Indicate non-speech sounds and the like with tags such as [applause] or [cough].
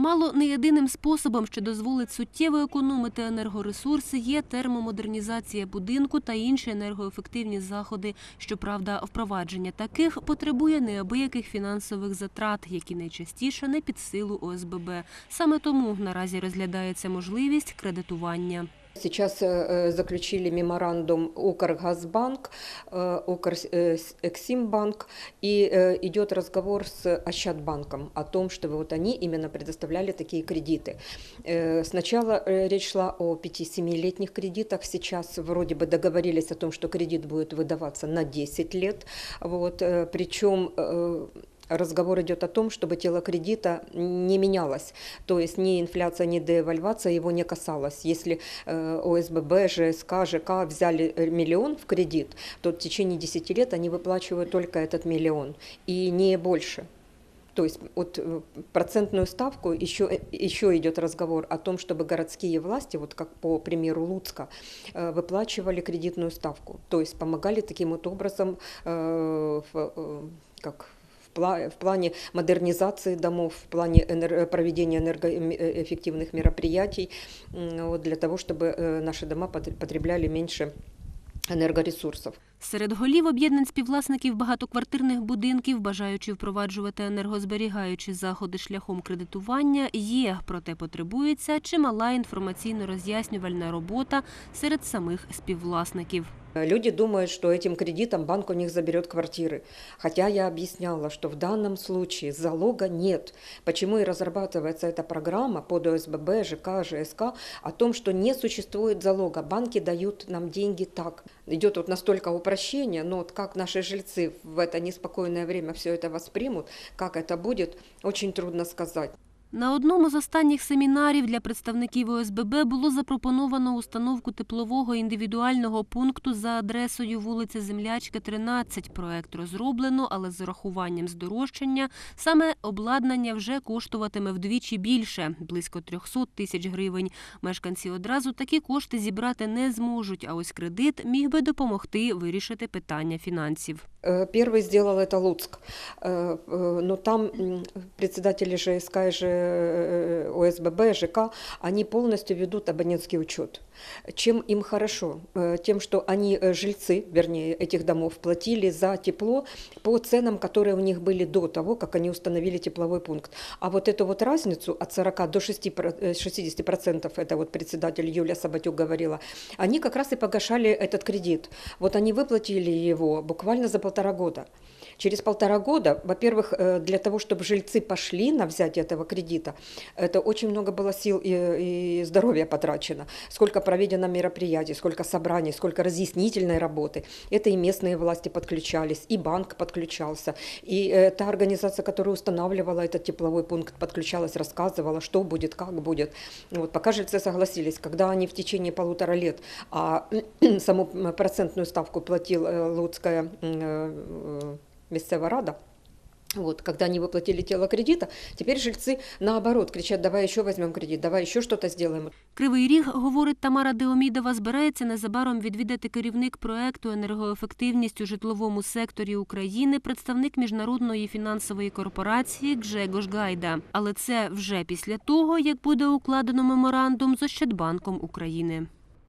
Мало не єдиним способом, що дозволить суттєво економити енергоресурси, є термомодернізація будинку та інші енергоефективні заходи. Щоправда, впровадження таких потребує неабияких фінансових затрат, які найчастіше не під силу ОСББ. Саме тому наразі розглядається можливість кредитування. Сейчас э, заключили меморандум Укргазбанк, э, Укрексимбанк, и э, идет разговор с Ощадбанком о том, чтобы вот они именно предоставляли такие кредиты. Э, Сначала э, речь шла о 5-7-летних кредитах, сейчас вроде бы договорились о том, что кредит будет выдаваться на 10 лет, вот, э, причем э, разговор идет о том, чтобы тело кредита не менялось. То есть ни инфляция, ни девальвация его не касалась. Если э, ОСББ, ЖСК, ЖК взяли э, миллион в кредит, то в течение 10 лет они выплачивают только этот миллион и не больше. То есть вот э, процентную ставку еще, еще идет разговор о том, чтобы городские власти, вот как по примеру Луцка, выплачивали кредитную ставку. То есть помогали таким вот образом э, э, как в пла- в плане модернизации домов, в плане энер- проведения энергоэффективных мероприятий, м, вот для того, чтобы э, наши дома пот- потребляли меньше энергоресурсов. Серед голів об'єднань співвласників багатоквартирних будинків, бажаючи впроваджувати енергозберігаючі заходи шляхом кредитування, є, проте потребується чимала інформаційно-роз'яснювальна робота серед самих співвласників. Люди думают, что этим кредитом банк у них заберет квартиры. Хотя я объясняла, что в данном случае залога нет. Почему и разрабатывается эта программа под ОСББ, ЖК, ЖСК о том, что не существует залога. Банки дают нам деньги так. Идет вот настолько упрощение, но вот как наши жильцы в это неспокойное время все это воспримут, как это будет, очень трудно сказать. На одному з останніх семінарів для представників ОСББ було запропоновано установку теплового індивідуального пункту за адресою вулиця Землячка, 13. Проект розроблено, але з урахуванням здорожчання саме обладнання вже коштуватиме вдвічі більше – близько 300 тисяч гривень. Мешканці одразу такі кошти зібрати не зможуть, а ось кредит міг би допомогти вирішити питання фінансів. Э, Первый сделал это Луцк, Э, э, но там председатели ЖСК и Ж- э, ОСББ, ЖК, они полностью ведут абонентский учет. Чем им хорошо? Э, Тем, что они, э, жильцы, вернее, этих домов, платили за тепло по ценам, которые у них были до того, как они установили тепловой пункт. А вот эту вот разницу от 40 до 6, про- э, 60%, это вот председатель Юлия Сабатюк говорила, они как раз и погашали этот кредит. Вот они выплатили его буквально за полтора года. Через полтора года, во-первых, для того, чтобы жильцы пошли на взятие этого кредита, это очень много было сил и, и здоровья потрачено. Сколько проведено мероприятий, сколько собраний, сколько разъяснительной работы. Это и местные власти подключались, и банк подключался, и э, та организация, которая устанавливала этот тепловой пункт, подключалась, рассказывала, что будет, как будет. Вот, пока жильцы согласились, когда они в течение полутора лет, а [clears throat] саму процентную ставку платил э, Луцкая м, э, местная рада, вот, когда они выплатили тело кредита, теперь жильцы наоборот кричат, давай еще возьмем кредит, давай еще что-то сделаем. Кривий Ріг, говорить Тамара Деомідова, збирається незабаром відвідати керівник проекту «Енергоефективність у житловому секторі України», представник міжнародної фінансової корпорації Гжегош Гайда. Але це вже після того, як буде укладено меморандум з Ощадбанком України.